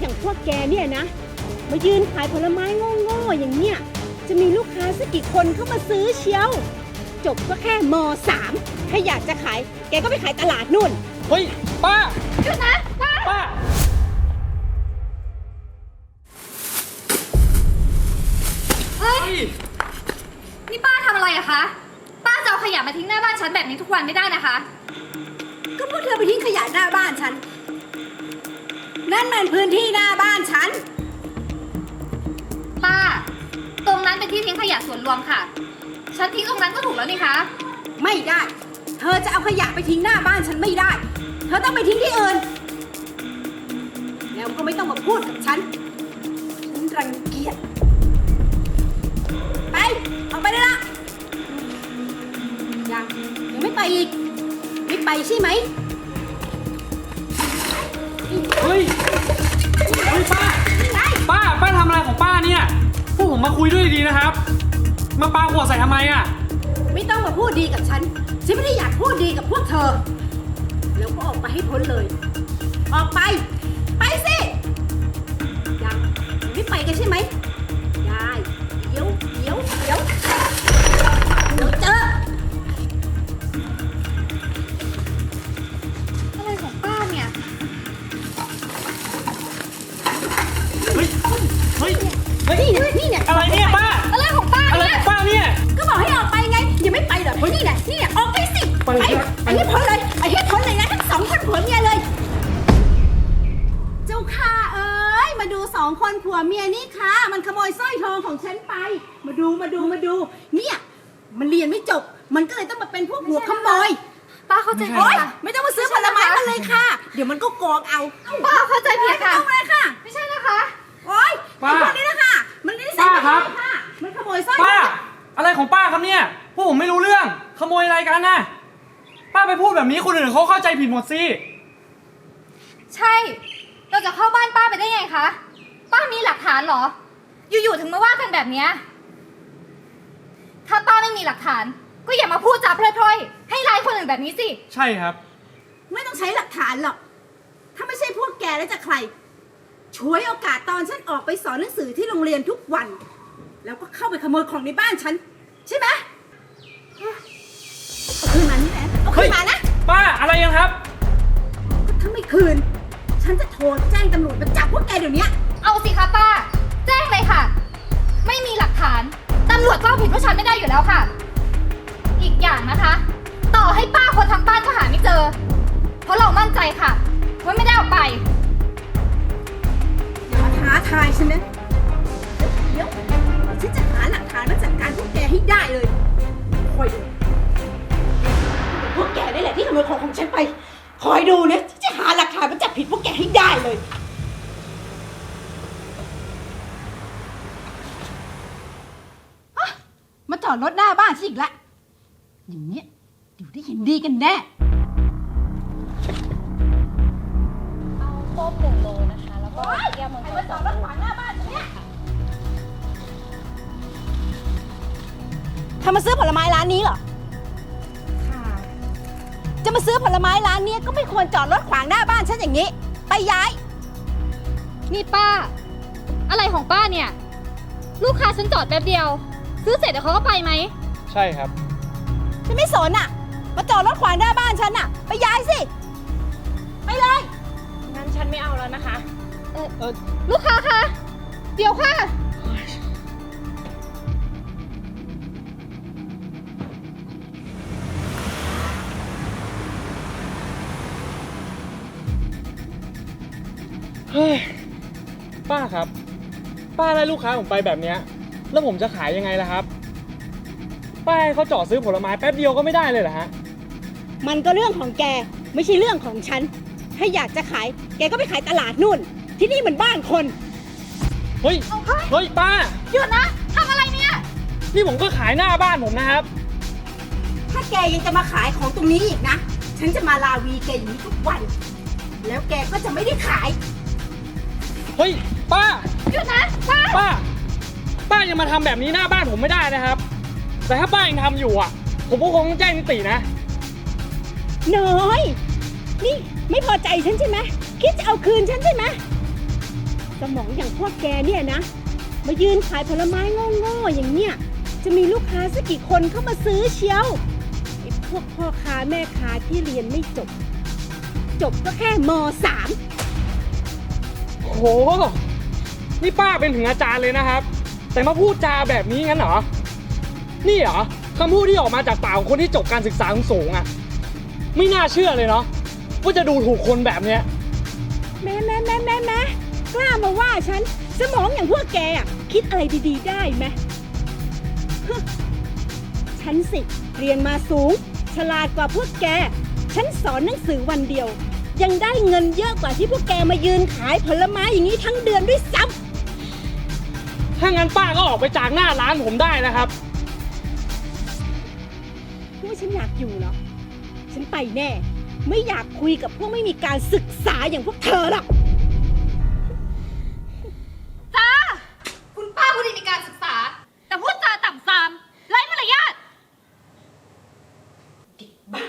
อย่างพวกแกเนี่ยนะ มายืนขายผลไม้โง่ๆอย่างเนี้ยจะมีลูกค้าสักกี่คนเข้ามาซื้อเชียว จบก็แค่มสามถ้าอยากจะขาย แกก็ไปขายตลาดนู่น เฮ้ย ป้าหยุดนะป้าป้าเฮ้ยเฮ้ย นี่ป้าทำอะไรอะคะ ป้าจะเอาขยะมาทิ้งหน้าบ้านฉันแบบนี้ทุกวันไม่ได้นะคะ ก็พวกเธอไปทิ้งขยะหน้าบ้านฉัน นั่นมันพื้นที่หน้าบ้านฉัน ป้า ตรงนั้นเป็นที่ทิ้งขยะส่วนรวมค่ะ ฉันทิ้งตรงนั้นก็ถูกแล้วนี่คะ ไม่ได้ เธอจะเอาขยะไปทิ้งหน้าบ้านฉันไม่ได้ เธอต้องไปทิ้งที่อื่น แล้วก็ไม่ต้องมาพูดกับฉัน ฉันรังเกียจ ไป ออกไปได้ละ ยังยังไม่ไปอีก ไม่ไปใช่ไหมเฮ้ยเฮ้ยป้า ป้า ป้าทำอะไรของป้าเนี่ย พวกผมมาคุยด้วยดีๆนะครับ มาปาขวดใส่ทำไมอะ ไม่ต้องมาพูดดีกับฉัน ฉันไม่ได้อยากพูดดีกับพวกเธอ แล้วก็ออกไปให้พ้นเลย ออกไป ไปสิยังยังไม่ไปกันใช่ไหม ได้ เดี๋ยว เดี๋ยว เดี๋ยว ไปสิไปไปครับไปให้พ้นเลยไปให้พ้นเลยนะทั้งสองคนผัวเมียเลย เจ้าค่ะเอ้ยมาดูสองคนผัวเมียนี่ค่ะ มันขโมยสร้อยทองของฉันไป มาดูมาดูมาดู เนี่ย มันเรียนไม่จบ มันก็เลยต้องมาเป็นพวกหัวขโมยป้าเข้าใจผิโอ๊ดยค่ะ ไม่ต้องมาซื้อผลไม้มาเลยค่ะ เดี๋ยวมันก็โกงเอาป้าเข้าใจผิดค่ะเอาเลยค่ะ ไม่ใช่นะคะ โอ๊ยป้าไอ้พวกนี้นะคะ มันไม่ได้ใส่ป้าครับค่ะ มันขโมยสร้อยป้า อะไรของป้าครับเนี่ย พวกผมไม่รู้เรื่อง ขโมยอะไรกันน่ะ ป้าไปพูดแบบนี้คนอื่นเขาเข้าใจผิดหมดสิ ใช่ เราจะเข้าบ้านป้าไปได้ไงคะ ป้ามีหลักฐานเหรอ อยู่ๆถึงมาว่ากันแบบเนี้ยถ้าป้าไม่มีหลักฐาน ก็อย่ามาพูดจาพล่อยๆให้ร้ายคนอื่นแบบนี้สิ ใช่ครับ ไม่ต้องใช้หลักฐานหรอก ถ้าไม่ใช่พวกแกแล้วจะใคร ช่วยโอกาสตอนฉันออกไปสอนหนังสือที่โรงเรียนทุกวัน แล้วก็เข้าไปขโมยของในบ้านฉัน ใช่ไหม ยังครับ ก็ถ้าไม่คืน ฉันจะโทรแจ้งตำรวจมาจับพวกแกเดี๋ยวนี้ เอาสิคะป้า แจ้งเลยค่ะ ไม่มีหลักฐานตำรวจก็เอาผิดพวกฉันไม่ได้อยู่แล้วค่ะ อีกอย่างนะคะ ต่อให้ป้าคนทางบ้านก็หาไม่เจอ เพราะเรามั่นใจค่ะว่าไม่ได้เอาไป อย่ามาท้าทายฉันนะเดี๋ยวฉันจะหาหลักฐานมาจัดการพวกแกให้ได้เลยคอยดูพ วกแกนี่แหละที่ขโมยของของฉันไป คอยดูนะฉันจะหาหลักฐานมาจับผิดพวกแกให้ได้เลย มาจอดรถหน้าบ้านฉันอีกละ อย่างเนี้ยเดี๋ยวได้เห็นดีกันแน่ เอาโค้กหนึ่งโลนะคะ แล้วก็แก้วมังกรสองลูกเธอมาซื้อผลไม้ร้านนี้เหรอค่ะ จะมาซื้อผลไม้ร้านนี้ก็ไม่ควรจอดรถขวางหน้าบ้านฉันอย่างนี้ ไปย้าย นี่ป้า อะไรของป้าเนี่ย ลูกค้าฉันจอดแป๊บเดียว ซื้อเสร็จเดี๋ยวเขาก็ไปไหม ใช่ครับ ฉันไม่สนอะ มาจอดรถขวางหน้าบ้านฉันอะ ไปย้ายสิ ไปเลย งั้นฉันไม่เอาแล้วนะคะเออเออลูกค้าคะ เดี๋ยวค่ะ เฮ้ยป้าครับ ป้าไล่ลูกค้าผมไปแบบเนี้ย แล้วผมจะขายยังไงล่ะครับ ป้าให้เขาจอดซื้อผลไม้แป๊บเดียวก็ไม่ได้เลยเหรอฮะ มันก็เรื่องของแกไม่ใช่เรื่องของฉัน ถ้าอยากจะขาย แกก็ไปขายตลาดนู่น ที่นี่มันบ้านคนเฮ้ยเอาเฮ้ย เฮ้ยป้า หยุดนะทำอะไรเนี่ย นี่ผมก็ขายหน้าบ้านผมนะครับ ถ้าแกยังจะมาขายของตรงนี้อีกนะ ฉันจะมาลาวีแกอย่างนี้ทุกวัน แล้วแกก็จะไม่ได้ขาย เฮ้ยป้า หยุดนะป้าป้า ป้ายังมาทำแบบนี้หน้าบ้านผมไม่ได้นะครับ แต่ถ้าป้ายังทำอยู่อะ ผมก็คงต้องแจ้งนิตินะ น้อย นี่ไม่พอใจฉันใช่ไหมคิดจะเอาคืนฉันใช่ไหมสมองอย่างพวกแกเนี่ยนะ มายืนขายผลไม้โง่ๆอย่างเนี้ยจะมีลูกค้าสักกี่คนเข้ามาซื้อเชียวไอ้พวกพ่อค้าแม่ค้าที่เรียนไม่จบ จบก็แค่มสาม โอ้โห นี่ป้าเป็นถึงอาจารย์เลยนะครับ แต่มาพูดจาแบบนี้งั้นเหรอ นี่เหรอคำพูดที่ออกมาจากปากของคนที่จบการศึกษาสูงอะไม่น่าเชื่อเลยเนาะว่าจะดูถูกคนแบบเนี้ยแม่แม่แม่แม่แม่กล้ามาว่าฉัน สมองอย่างพวกแกอะคิดอะไรดีๆ ได้ไหมฮึฉันสิ เรียนมาสูง ฉลาดกว่าพวกแก ฉันสอนหนังสือวันเดียว ยังได้เงินเยอะกว่าที่พวกแกมายืนขายผลไม้อย่างนี้ทั้งเดือนด้วยซ้ถ้างั้นป้าก็ออกไปจากหน้าร้านผมได้นะครับำคิดว่าฉันอยากอยู่เหรอ ฉันไปแน่ ไม่อยากคุยกับพวกไม่มีการศึกษาอย่างพวกเธอหรอก จ้า คุณป้าผู้ดีมีการศึกษา แต่พูดจาต่ำซามไร้มารยาทเด็กบ้า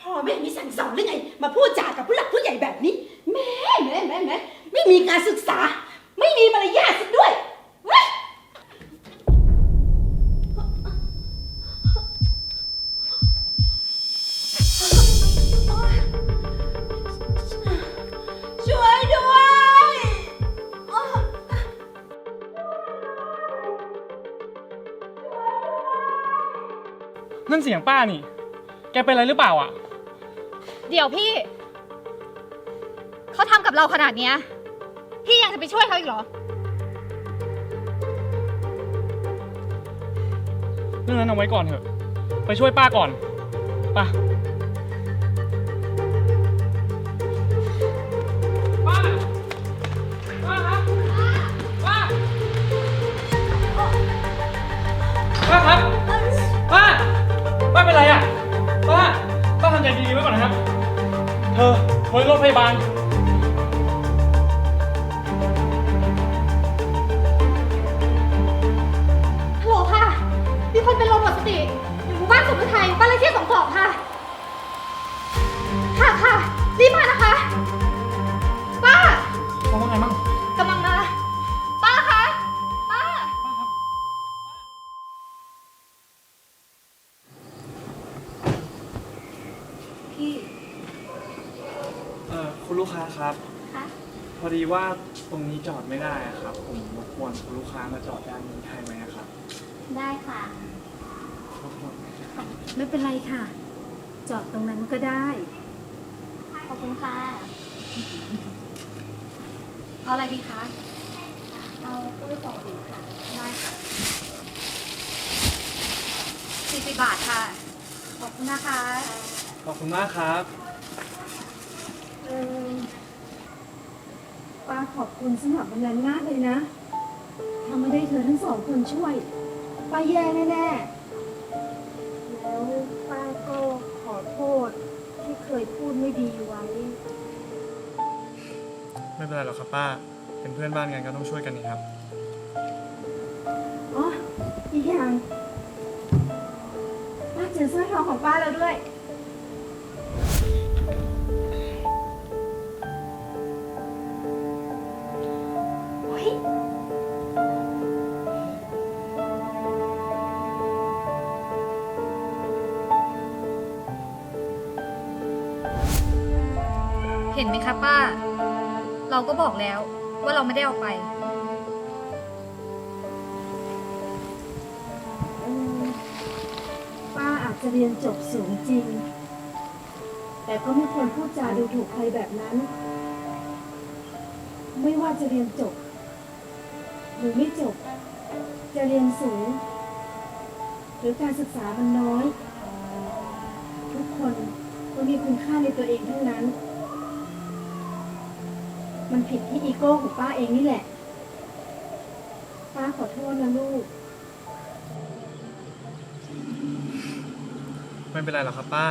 พ่อแม่มีสั่งสอนหรือไง มาพูดจากับผู้หลักผู้ใหญ่แบบนี้แม่แม่แม่แม่ไม่มีการศึกษา ไม่มีมารยาทสักด้วยเว้ยช่วยด้วย นั่นเสียงป้านี่ แกเป็นอะไรหรือเปล่าอะ เดี๋ยวพี่ เขาทำกับเราขนาดเนี้ยพี่ยังจะ ไปช่วยเขาอีกเหรอ เรื่องนั้นเอาไว้ก่อนเถอะ ไปช่วยป้าก่อนไป้าป้าป้าครับป้าป้าครับป้าป้าเป็นไรอะป้าป้าทำใจดีๆไว้ก่อนนะครับ เธอโทรรถพยาบาล ว่าตรงนี้จอดไม่ได้อะครับ ผมรบกวนคุณลูกค้ามาจอดด้านนี้ได้ไหมอะครับได้ค่ะ รบกวนไม่เป็นไรค่ะ จอดตรงนั้นก็ได้ ขอบคุณค่ะ เอาอะไรดีคะ เอากล้วยสองสีค่ะ ได้ค่ะสี่สิบบาทค่ะ ขอบคุณนะคะ ขอบคุณมากครับ เออ ป้าขอบคุณสำหรับวันนั้นมากเลยนะ ทำไม่ได้เธอทั้งสองคนช่วย ป้าแย่แน่ๆ แล้วป้าก็ขอโทษที่เคยพูดไม่ดีไว้ ไม่เป็นไรหรอกครับป้า เป็นเพื่อนบ้านกันก็ต้องช่วยกันนี่ครับ อ๋อ อีกอย่างป้าเจอสร้อยทองของป้าแล้วด้วย เห็นไหมคะป้า เราก็บอกแล้วว่าเราไม่ได้เอาไปป้าอาจจะเรียนจบสูงจริง แต่ก็ไม่ควรพูดจาดูถูกใครแบบนั้น ไม่ว่าจะเรียนจบ หรือไม่จบ จะเรียนสูง หรือการศึกษามันน้อย ทุกคนก็มีคุณค่าในตัวเองทั้งนั้น มันผิดที่อีโก้ของป้าเองนี่แหละ ป้าขอโทษนะลูก ไม่เป็นไรหรอกครับป้า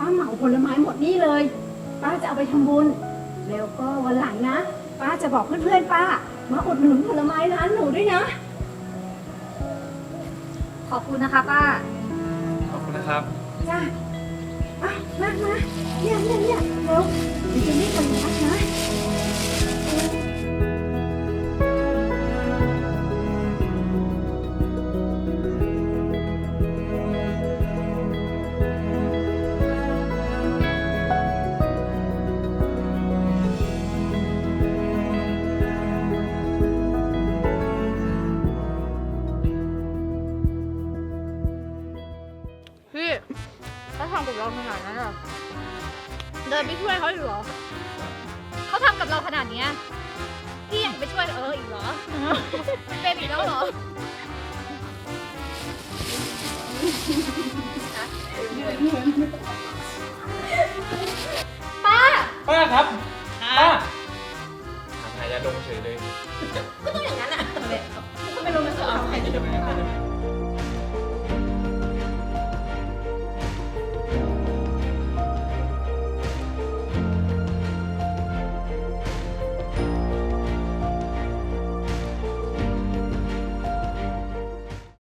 ป้าเหมาผลไม้หมดนี่เลย ป้าจะเอาไปทำบุญ แล้วก็วันหลังนะ ป้าจะบอกเพื่อนๆป้า มาอุดหนุนผลไม้ร้านหนูด้วยนะ ขอบคุณนะคะป้า ขอบคุณนะครับ จ้าอะมามาเนี่ยเนี่ยเนี่ยเร็วเดี๋ยวจะไม่คนรักนะ พี่เขาทำกับเราขนาดนั้นเหรอเดินไปช่วยเขาอยู่เหรอเขาทำกับเราขนาดเนี้ยพี่ยังไปช่วยเอออีกเหรอเป็นอีกแล้วเหรอป้าป้าครับป้าหายาดมเฉยเลย ก็ต้